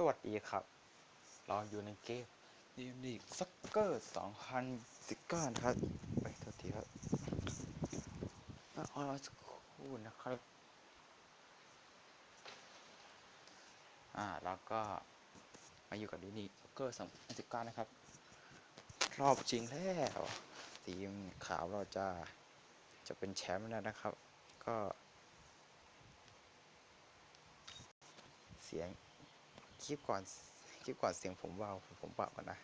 สวัสดีครับ เราอยู่ในเกมดีมดีซักเกอร์2019นะครับ ไปโทษทีครับเอาสักคู่นะครับ อ่า แล้วก็มาอยู่กับดีนี่ซักเกอร์2019นะครับ รอบจริงแล้วทีมขาวเราจะจะเป็นแชมป์แล้วนะครับ ก็ เสียง คลิปก่อนคลิปก่อนเสียงผมว่าวผมผมปรับก่อนนะ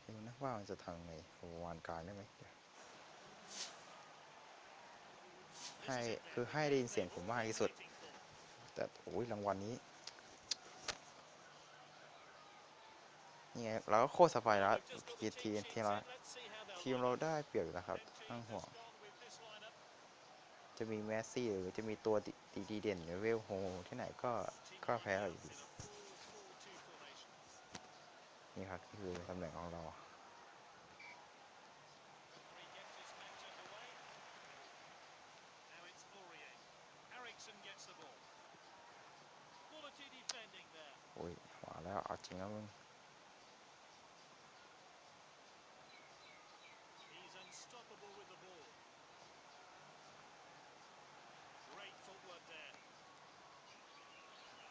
ไม่รู้นะว่ามันจะทำไงประมาณการได้ไหมให้คือให้ได้ยินเสียงผมมากที่สุด แต่โอ้ยรางวัลนี้นี่ไงเราก็โคตรสบายแล้วทีทีทีเราทีมเราได้เปรียบอยู่นะครับไม่ต้องห่วงจะมีแมสซี่หรือจะมีตัวดีดีเด่นหรือเวลโฮที่ไหนก็ก็แพ้เราอยู่ดี นี่ครับคือตำแหน่งของเราโอ้ยขวาแล้วเอาจริงแล้วมึง He's unstoppable with the ball. Great footwork there.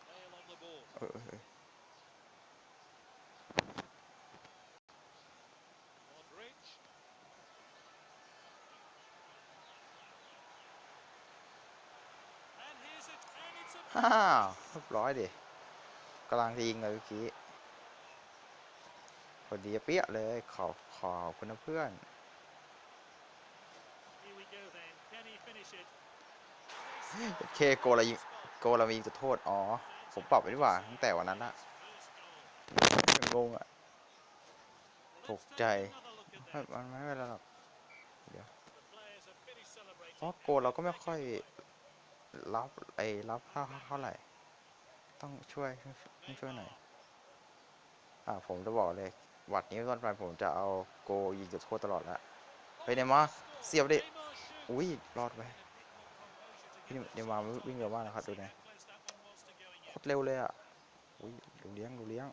Bale on the ball. เออเออเออ Modric. And here's ฮ่าวเรียบร้อยดิกำลังจะยิงเลยเมื่อกี้พอดีเปี้ยเลยขอบขอบคุณเพื่อน Here we go then. Can he finish it? เคโกเรายิงโกเรามียิงจุดโทษ อ๋อ ผมปรับไปดีกว่า ตั้งแต่วันนั้นละงงอะ Let's Thuộc take trời. another look at ไม่มันไม่เป็นไรหรอก The players have finished celebrating. เพราะโกเราก็ไม่ค่อย รับไอ้รับเท่าเท่าไหร่ ต้องช่วยต้องช่วยหน่อยอ่าผมจะบอกเลยวัดนี้ต้นไปผมจะเอาโกยิงจุดโทษตลอดละเฮ้ยเนมาเสียบดิอุ้ยรอดไปเนมาวิ่งเร็วมากนะครับดูนะโคตรเร็วเลยอะอุ้ยดูเลี้ยงดูเลี้ยง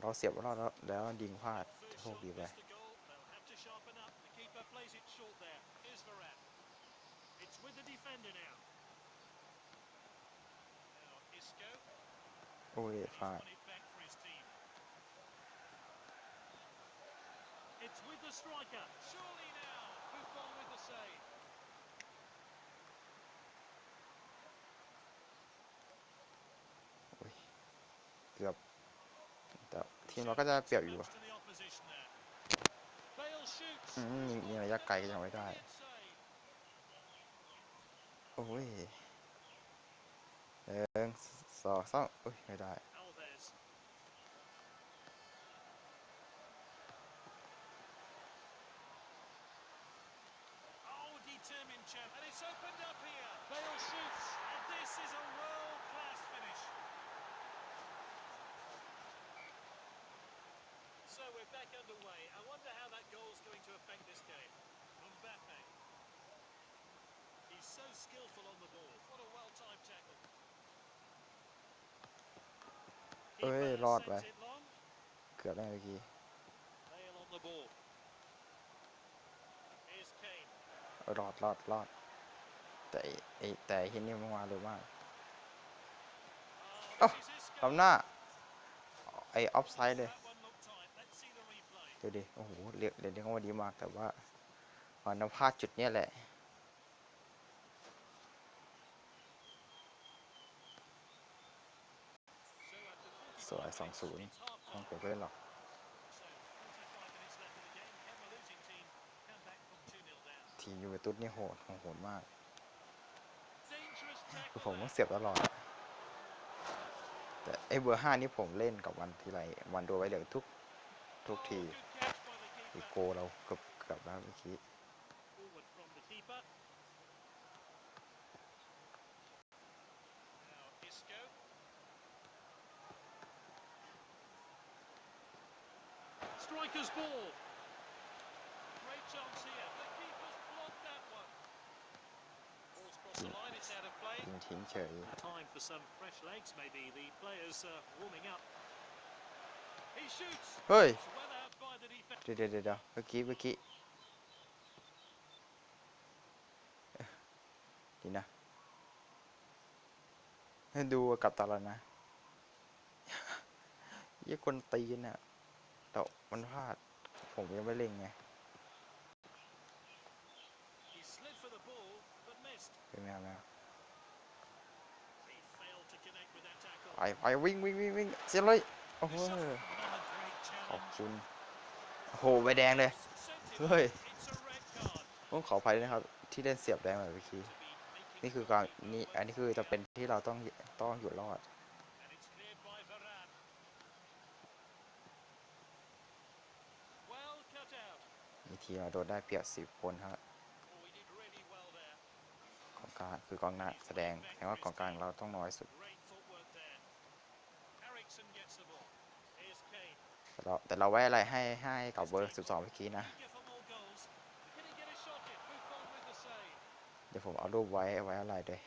เราเสียบรอดแล้วแล้วยิงพลาดโชคดีไป the defender now. Now Isco โอ้ย he's พลาด won it back for his team. It's with the striker. Surely now. Buffon with the save. โอ้ยเกือบแต่ทีมเราก็จะเปรียบอยู่ Close อะ to the opposition there. Bale shoots. อืมยิงยิงระยะไกลก็ยังไม่ได้ Brilliant save. โอ้ยหนึ่งสองสามอุ้ย ไม่ได้ Alves. Oh, determined champ. And it's opened up here. Bale shoots. And this is a world-class finish. So we're back underway. I wonder how that goal's going to affect this game. He's so skillful on the ball. What a well-timed tackle. เอ้ย Keeper รอดไป sends it long. เกือบได้เมื่อกี้ Bale on the ball. Here's Kane. เออรอดรอดรอด แต่ไอ้ไอ้แต่ไอ้เฮนนี่มันมาเร็วมาก Oh, Oh, this is Isco. ลำหน้า ไอ้ออฟไซด์เลย That one looked tight. Let's see the replay. ดูดิ โอ้โห เรียกเรียกเขาว่าดีมาก แต่ว่ามันพลาดจุดเนี้ยแหละ So at the 45 สวยสองศูนย์ต้อง time. เก็บไว้หรอกทีมยูเวนตุสนี่โหดของโหดมาก คือผมต้องเสียบตลอด แต่ไอเบอร์ห้านี่ผมเล่นกับวันทีไร วันโดนไว้เหลือทุก ทุกที อี keeper. โกเราเกือบเกือบแล้วเมื่อกี้ Forward from the keeper. Now Isco. Striker's ball. Great chance here. The keeper's blocked that one. Ball's crossed the line, it's out of play. ยิงทิ้งเฉย Time for some fresh legs, maybe. The players uh, warming up. He shoots. เฮ้ย It's well out by the defence. เดี๋ยวเดี๋ยวเดี๋ยวเมื่อกี้เมื่อกี้เอ๊ะดีนะให้ดูกับตาแล้วนะยี่คนตีนอะ แต่มันพลาด ผมยังไม่เล่งไง เป็นไงแมวไปไปวิ่งวิ่งวิ่งวิ่งเสียเลย โอ้โหขอบคุณโอ้โหใบแดงเลย เฮ้ยต้องขออภัยนะครับ ที่เล่นเสียบแดงแบบเมื่อกี้นี่คือการนี่อันนี้คือจะเป็นที่เราต้องต้องอยู่รอด And it's cleared by Varane. Well cut out. มี ทีเราโดนได้เปรียบสิบคนครับ Oh, he did really well there. ของกลางคือกองหน้าแสดงแสดงว่ากองกลางเราต้องน้อยสุดแต่เราแต่เราไว้อะไรให้ให้กับเบอร์ 12 เมื่อกี้นะ เดี๋ยวผมเอารูปไว้ไว้อะไรด้วย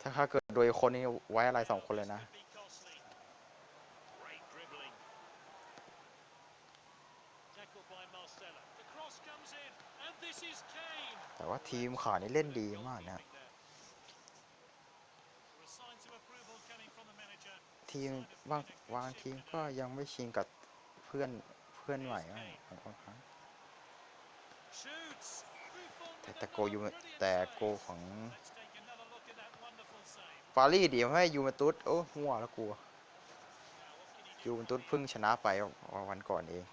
ถ้าถ้าเกิดโดยคนนี้ไว้อะไรสองคนเลยนะ แต่ว่าทีมขานี่เล่นดีมากนะทีมวางวางทีมก็ยังไม่ชิงกับเพื่อนเพื่อนใหม่ของบางครั้งแต่โกยูแต่โกของฟารี่เดี๋ยวให้ยูเวนตุสโอ้หัวแล้วกลัวยูเวนตุสเพิ่งชนะไปวันก่อนเอง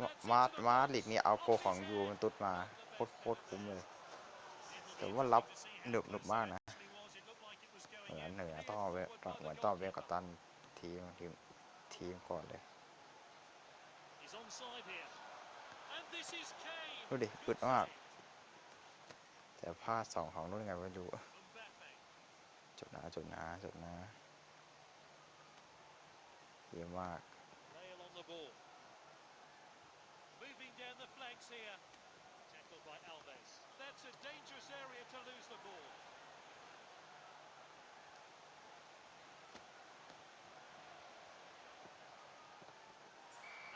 มาร์มาร์ลิกนี่เอาโกของยูมันตุดมาโคตรโคตรคุ้มเลยแต่ว่ารับหนึบหนึบมากนะเหนือเหนือต่อเวเหมือนต่อเวกับตันทีมทีมทีมก่อนเลยดูดิอึดมาก แต่พลาดสองของนู้นไงไม่รู้จุดนะจุดนะจุดนะเยอะมาก Bale on the ball. Moving down the flanks here. Tackled by Alves. That's a dangerous area to lose the ball.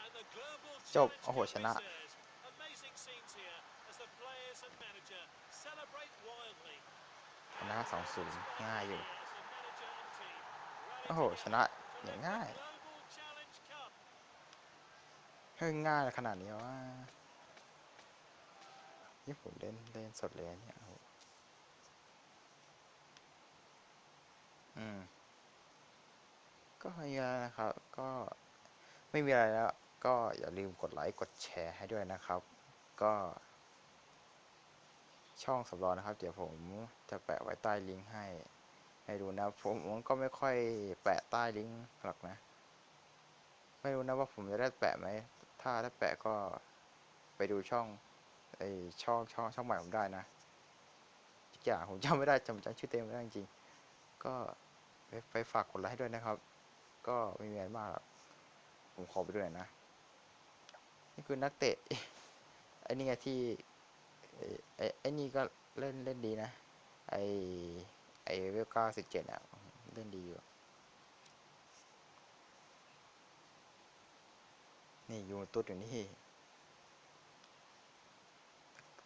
And the global จบ challenge โอ้โห can ชนะ be theirs. Amazing scenes here as the players and manager celebrate wildly. ชนะสองศูนย์ง่ายอยู่ Players and manager and team โอ้โห rally ชนะ together อย่าง to ง่าย lift the Global Challenge Cup. เฮ้ยง่ายขนาดนี้ว่านี่ผมเล่นเล่นสดเลยเนี่ยอืม ก็ยางนี้นะครับ ก็ไม่มีอะไรแล้ว ก็อย่าลืมกดไลค์กดแชร์ให้ด้วยนะครับ ก็ ช่องสำรองนะครับ เดี๋ยวผมจะแปะไว้ใต้ลิงก์ให้ ให้ดูนะผมก็ไม่ค่อยแปะใต้ลิงก์หรอกนะ ไม่รู้นะว่าผมจะได้แปะไหม ถ้าได้แปะก็ไปดูช่องไอช่องช่องช่องใหม่ผมได้นะทุกอย่างผมจำไม่ได้จำจำชื่อเต็มไม่ได้จริงก็ไปไปฝากกดไลค์ด้วยนะครับ ก็ไม่มีอะไรมากหรอกผมขอไปด้วยนะ นี่คือนักเตะไอ้นี่ไงที่ไอ้ไอ้นี่ก็เล่นเล่นดีนะ ไอไอเวลก้าสิบเจ็ดอะ เล่นดีอยู่ ยูเวนตุสอยู่นี่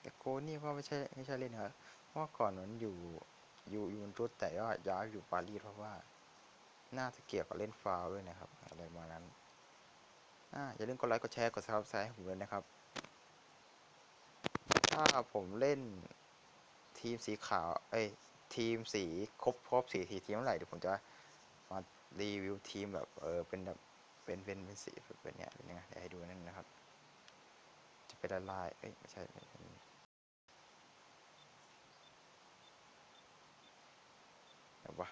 แต่โกนี่ก็ไม่ใช่ไม่ใช่เล่นครับเพราะว่าก่อนมันอยู่อยู่ยูเวนตุสแต่ว่าย้ายอยู่ปารีสเพราะว่า น่าจะเกี่ยวกับเล่นฟาวด้วยนะครับ อะไรประมาณนั้นอ่าอย่าลืมกดไลค์กดแชร์กดซับสไครต์ให้ผมด้วยนะครับ ถ้าผมเล่นทีมสีขาว เอ้ยทีมสีครบครบสีทีทีมเมื่อไหร่เดี๋ยวผมจะมารีวิวทีมแบบเออเป็นแบบ เป็นเป็นเป็นสีเป็นเนี้ยเป็นยังไงเดี๋ยวให้ดูนั่นนะครับ จะเป็นละลายเอ้ยไม่ใช่ไม่ใช่แบบว่า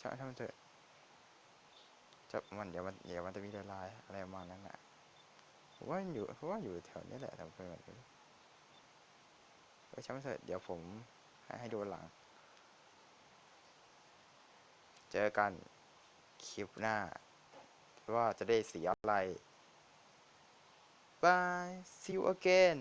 ช่างช่างมันเถอะจะมันเดี๋ยวมันเดี๋ยวมันจะมีละลายอะไรประมาณนั้นแหละผมว่าอยู่เพราะว่าอยู่แถวนี้แหละทำไมมันถึงเอ้ยช่างเถอะเดี๋ยวผมให้ให้ดูหลัง เจอกันคลิปหน้า ว่าจะได้สีอะไร bye see you again